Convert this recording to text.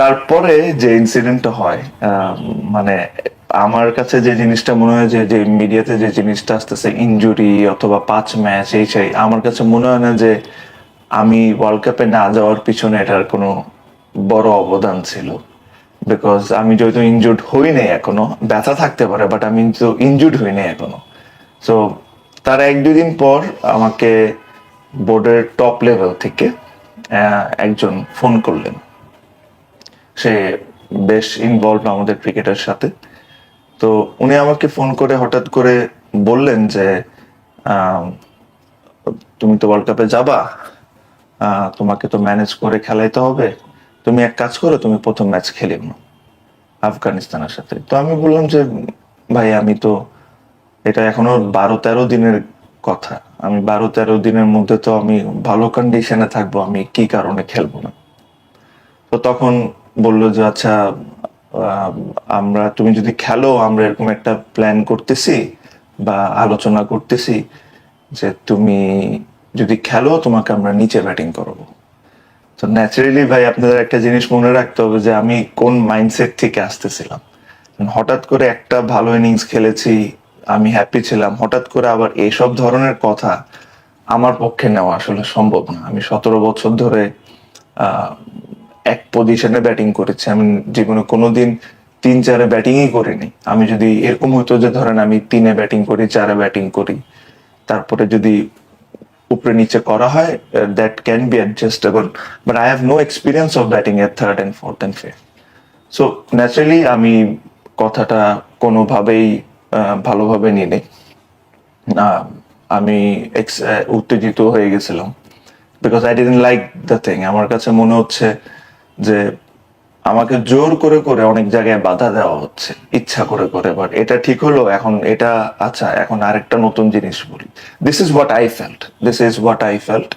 তারপরে যে ইনসিডেন্টটা হয় মানে আমার কাছে যে জিনিসটা মনে হয় যে মিডিয়াতে যে জিনিসটা আসতেছে ইনজুরি অথবা পাঁচ ম্যাচ এই সেই, আমার কাছে মনে হয় না যে আমি ওয়ার্ল্ড কাপে না যাওয়ার পিছনে এটার কোনো বড় অবদান ছিল। বিকজ আমি যেহেতু ইনজুর্ড হই নাই এখনও, ব্যথা থাকতে পারে বাট আমি তো ইনজুর্ড হই নাই এখনও। সো তার এক দুই দিন পর আমাকে বোর্ডের টপ লেভেল থেকে একজন ফোন করলেন। সে বেশ ইনভলভ আমাদের ক্রিকেটের সাথে। তো উনি আমাকে ফোন করে হঠাৎ করে বললেন যে তুমি তো ওয়ার্ল্ড কাপে যাবা তোমাকে তো ম্যানেজ করে খেলাইতে হবে। তুমি এক কাজ করো, তুমি প্রথম ম্যাচ খেলে নাও আফগানিস্তানের সাথে। তো আমি বললাম যে, ভাই, আমি তো, এটা এখনও বারো তেরো দিনের কথা। আমি বারো তেরো দিনের মধ্যে তো আমি ভালো কন্ডিশনে থাকব, আমি কি কারণে খেলব না? তো তখন বলল যে আচ্ছা আমরা, তুমি যদি খেলো, আমরা এরকম একটা প্ল্যান করতেছি বা আলোচনা করতেছি যে, তুমি যদি খেলো, তোমাকে আমরা নিচে ব্যাটিং করাবো। তো ন্যাচারালি ভাই, আপনাদের একটা জিনিস মনে রাখতে হবে যে, আমি কোন মাইন্ডসেট থেকে আসতেছিলাম? হঠাৎ করে একটা ভালো ইনিংস খেলেছি, আমি হ্যাপি ছিলাম, হঠাৎ করে আবার এইসব ধরনের কথা আমার পক্ষে নেওয়া আসলে সম্ভব না। আমি সতেরো বছর ধরে এক পজিশনে ব্যাটিং করেছি। আমি জীবনে কোনোদিন তিন, চারে ব্যাটিংই করিনি। আমি যদি এরকম হতো যে ধরেন আমি তিনে ব্যাটিং করি, চারে ব্যাটিং করি, তারপরে যদি উপরে নিচে করা হয় that can be adjustable but I have no experience of batting এর third and fourth and fifth so naturally আমি কথাটা কোনোভাবেই ভালোভাবে নিই নি। আমি উত্তেজিত হয়ে গেছিলাম। Because I didn't like the thing আমার কাছে মনে হচ্ছে যে আমাকে জোর করে করে অনেক জায়গায় বাধা দেওয়া হচ্ছে, ইচ্ছা করে করে বাট এটা ঠিক হলো, এখন এটা আচ্ছা এখন আরেকটা নতুন জিনিস বলি। This is what I felt this is what I felt